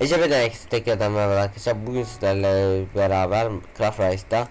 Ecebe'den eksi tekrardan merhaba arkadaşlar. Bugün sizlerle beraber Craft Rice'da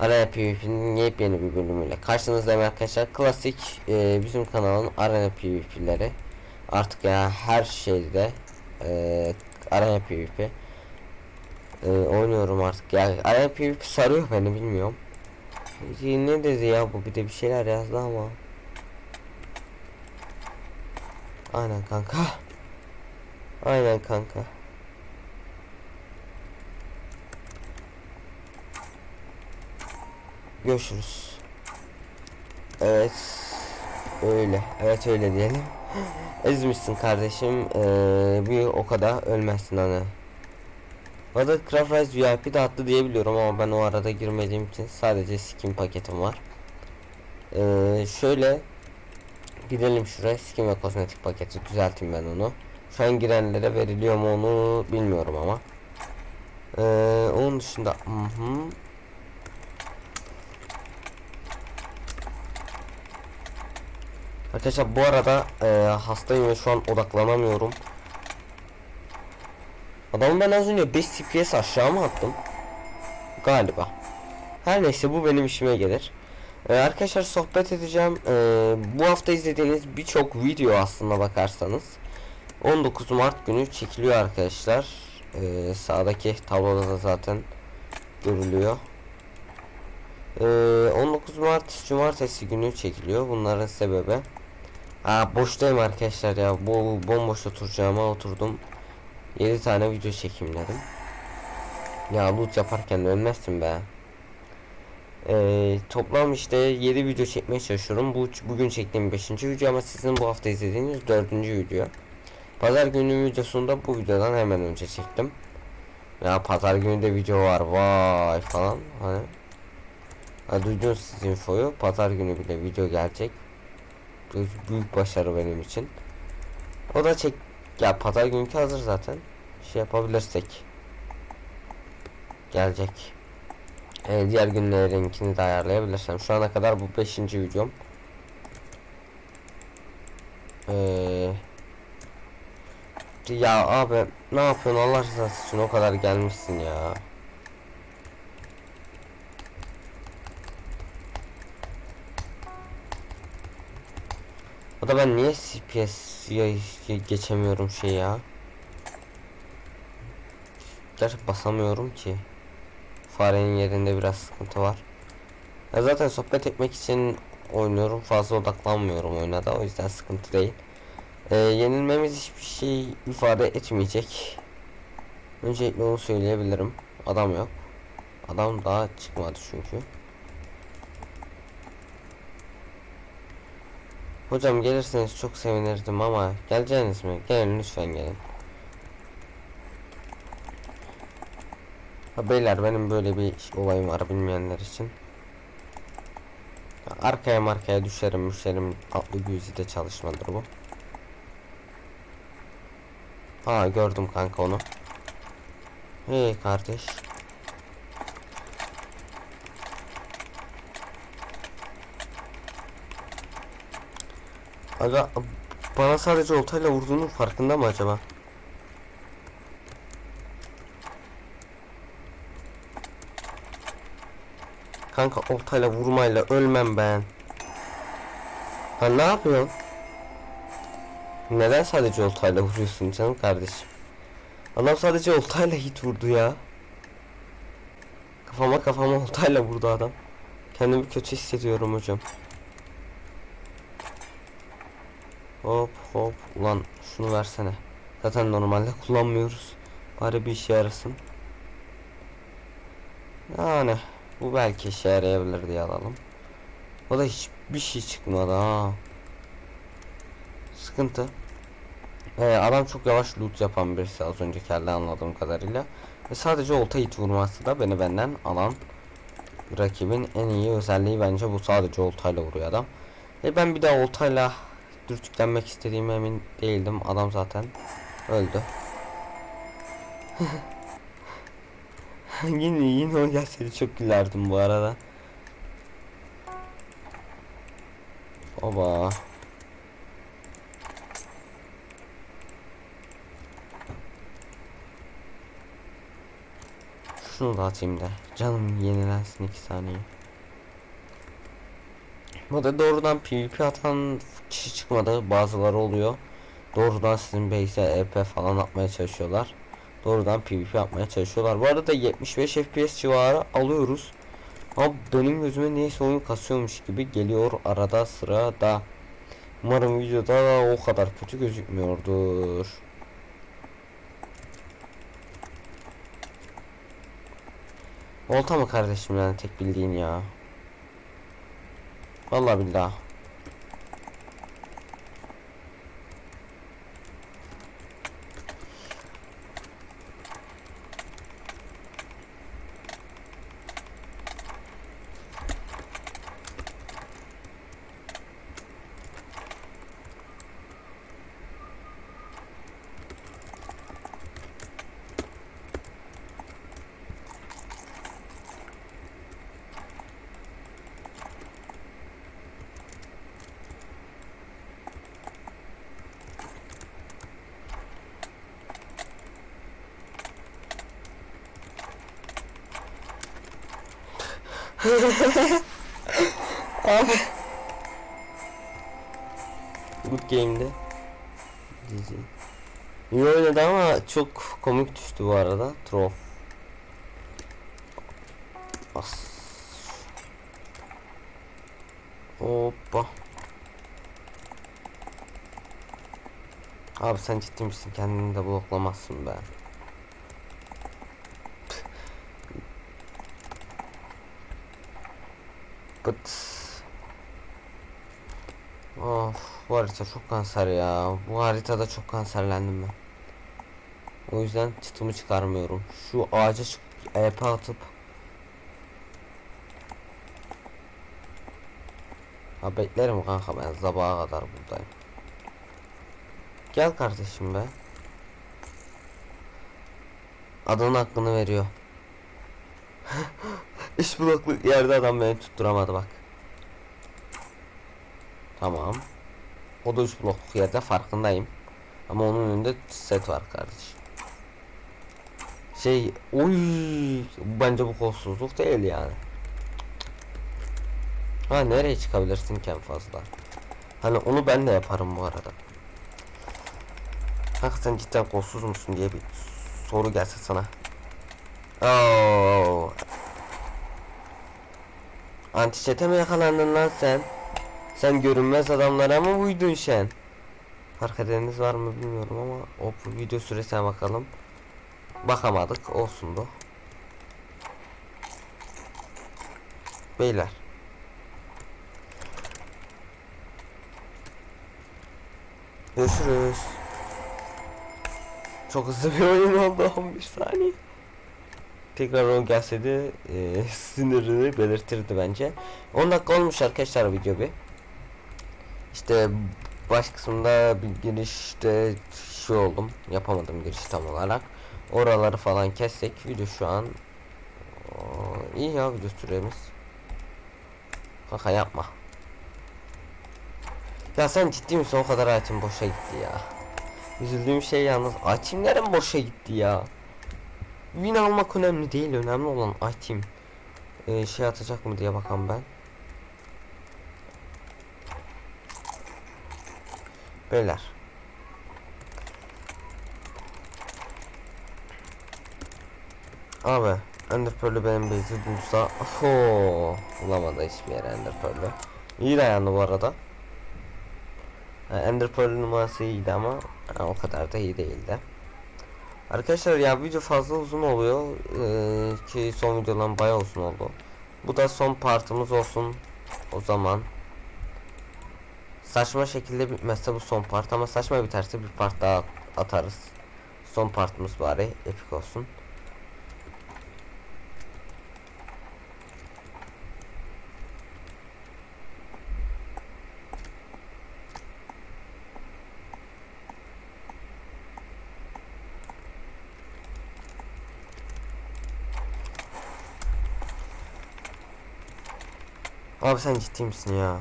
Arena PvP'nin yepyeni bir bölümüyle karşınızdayım arkadaşlar. Klasik e, bizim kanalın Arena PvP'leri artık ya her şeyde e, Arena PvP e, oynuyorum artık ya. Arena PvP sarıyor beni bilmiyorum. Ne dedi ya bu bir de bir şeyler yazdı ama. Aynen kanka. Aynen kanka. Görüşürüz. Evet. Öyle. Evet öyle diyelim. Ezmişsin kardeşim. Ee, bir o kadar ölmezsin hani. Bu arada Craft Rise VIP dağıttı diyebiliyorum ama ben o arada girmediğim için sadece skin paketim var. Ee, şöyle gidelim şuraya skin ve kozmetik paketi düzelteyim ben onu. Şu an girenlere veriliyor mu onu bilmiyorum ama. Ee, onun dışında hı hı. Arkadaşlar bu arada e, hastayım ve şu an odaklanamıyorum. Adamı ben az önce 5 CPS aşağı mı attım? Galiba. Her neyse bu benim işime gelir. Ee, arkadaşlar sohbet edeceğim. Ee, bu hafta izlediğiniz birçok video aslında bakarsanız 19 Mart günü çekiliyor arkadaşlar. Ee, sağdaki tabloda da zaten görülüyor. Ee, 19 Mart Cumartesi günü çekiliyor. Bunların sebebi. Aa boştayım arkadaşlar ya. Bu bomboş oturacağıma oturdum. 7 tane video çekeyim dedim. Ya loot yaparken ölmezsin be. Ee, toplam işte 7 video çekmeye çalışıyorum. Bu bugün çektiğim 5. video ama sizin bu hafta izlediğiniz 4. video. Pazar günü videosunda bu videodan hemen önce çektim. Ya pazar günü de video var vay falan hani. Ha, duydunuz siz infoyu. Pazar günü bile video gelecek. Büyük başarı benim için. O da çek ya pazar günkü hazır zaten. Şey yapabilirsek gelecek. Ee, diğer günlerinkini de ayarlayabilirsem. Şu ana kadar bu 5. videom. Ee, ya abi ne yapıyorsun Allah rızası için o kadar gelmişsin ya. O da ben niye CPS ya geçemiyorum şey ya. Gerçi basamıyorum ki. Farenin yerinde biraz sıkıntı var. Ya zaten sohbet etmek için oynuyorum. Fazla odaklanmıyorum oyuna da o yüzden sıkıntı değil. Ee, yenilmemiz hiçbir şey ifade etmeyecek. Öncelikle onu söyleyebilirim. Adam yok. Adam daha çıkmadı çünkü. Hocam gelirseniz çok sevinirdim ama geleceğiniz mi? Gelin lütfen gelin. Ha, beyler benim böyle bir olayım var bilmeyenler için. Ya, arkaya markaya düşerim müşterim atlı güzide çalışmadır bu. Ha gördüm kanka onu. Hey kardeş. Aga bana sadece oltayla vurduğunun farkında mı acaba? Kanka oltayla vurmayla ölmem ben. Ha ne yapıyorsun? Neden sadece oltayla vuruyorsun canım kardeşim? Adam sadece oltayla hit vurdu ya. Kafama kafama oltayla vurdu adam. Kendimi kötü hissediyorum hocam. Hop hop ulan şunu versene. Zaten normalde kullanmıyoruz. Bari bir işe yarasın. Yani bu belki işe yarayabilir diye alalım. O da hiçbir şey çıkmadı ha. Sıkıntı. Ee, adam çok yavaş loot yapan birisi az önceki elde anladığım kadarıyla. Ve sadece olta hit vurması da beni benden alan rakibin en iyi özelliği bence bu sadece oltayla vuruyor adam. Ve ben bir daha oltayla dürtüklenmek istediğime emin değildim. Adam zaten öldü. yine yine o gelseydi çok gülerdim bu arada. Baba. Şunu da atayım da. Canım yenilensin 2 saniye. Bu da doğrudan PvP atan kişi çıkmadı. Bazıları oluyor. Doğrudan sizin base'e EP falan atmaya çalışıyorlar. Doğrudan PvP yapmaya çalışıyorlar. Bu arada 75 FPS civarı alıyoruz. Ama benim gözüme neyse oyun kasıyormuş gibi geliyor arada sırada. Umarım videoda da o kadar kötü gözükmüyordur. Olta mı kardeşim yani tek bildiğin ya. Vallahi billah. Abi. Good game'di. GG. İyi oynadı ama çok komik düştü bu arada. Trof. As. Hoppa. Abi sen ciddi misin? Kendini de bloklamazsın be. Pıt. Of bu harita çok kanser ya. Bu haritada çok kanserlendim ben. O yüzden çıtımı çıkarmıyorum. Şu ağaca çık EP atıp Ha beklerim kanka ben sabaha kadar buradayım. Gel kardeşim be. Adının hakkını veriyor. İş bloklu yerde adam beni tutturamadı bak. Tamam. O da 3 blokluk yerde farkındayım. Ama onun önünde set var kardeşim. Şey, oy, bence bu kolsuzluk değil yani. Ha nereye çıkabilirsin ki en fazla? Hani onu ben de yaparım bu arada. Sen cidden kolsuz musun diye bir soru gelse sana. Oo. Antiçete mi yakalandın lan sen? Sen görünmez adamlara mı uydun sen? Fark edeniniz var mı bilmiyorum ama o video süresine bakalım. Bakamadık olsun da. Beyler. Görüşürüz. Çok hızlı bir oyun oldu 11 saniye. Tekrar o gelseydi e, sinirini belirtirdi bence. 10 dakika olmuş arkadaşlar video bir. İşte baş kısmında bir girişte şey oldum. Yapamadım giriş tam olarak. Oraları falan kessek video şu an iyi ya video süremiz. Kaka yapma. Ya sen ciddi misin o kadar item boşa gitti ya. Üzüldüğüm şey yalnız itemlerim boşa gitti ya. Win almak önemli değil önemli olan item. Ee, şey atacak mı diye bakan ben. Beyler. Abi Ender Pearl'ü benim base'i bulsa Oho, bulamadı hiçbir yere Ender Pearl'ü. İyi dayandı bu arada. Ha, Ender Pearl numarası iyiydi ama ha, o kadar da iyi değildi. Arkadaşlar ya video fazla uzun oluyor ee, ki son videodan bayağı uzun oldu. Bu da son partımız olsun o zaman. Saçma şekilde bitmezse bu son part ama saçma biterse bir part daha atarız. Son partımız bari epik olsun. Abi sen ciddi misin ya?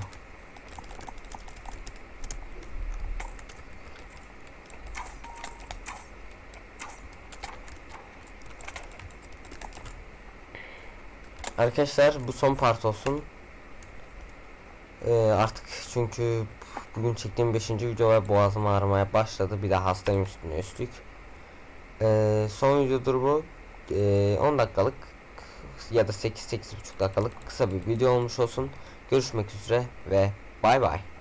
Arkadaşlar bu son part olsun. Ee, artık çünkü bugün çektiğim 5. video ve boğazım ağrımaya başladı. Bir de hastayım üstüne üstlük. Ee, son videodur bu. Ee, 10 dakikalık ya da 8-8,5 dakikalık kısa bir video olmuş olsun. Görüşmek üzere ve bay bay.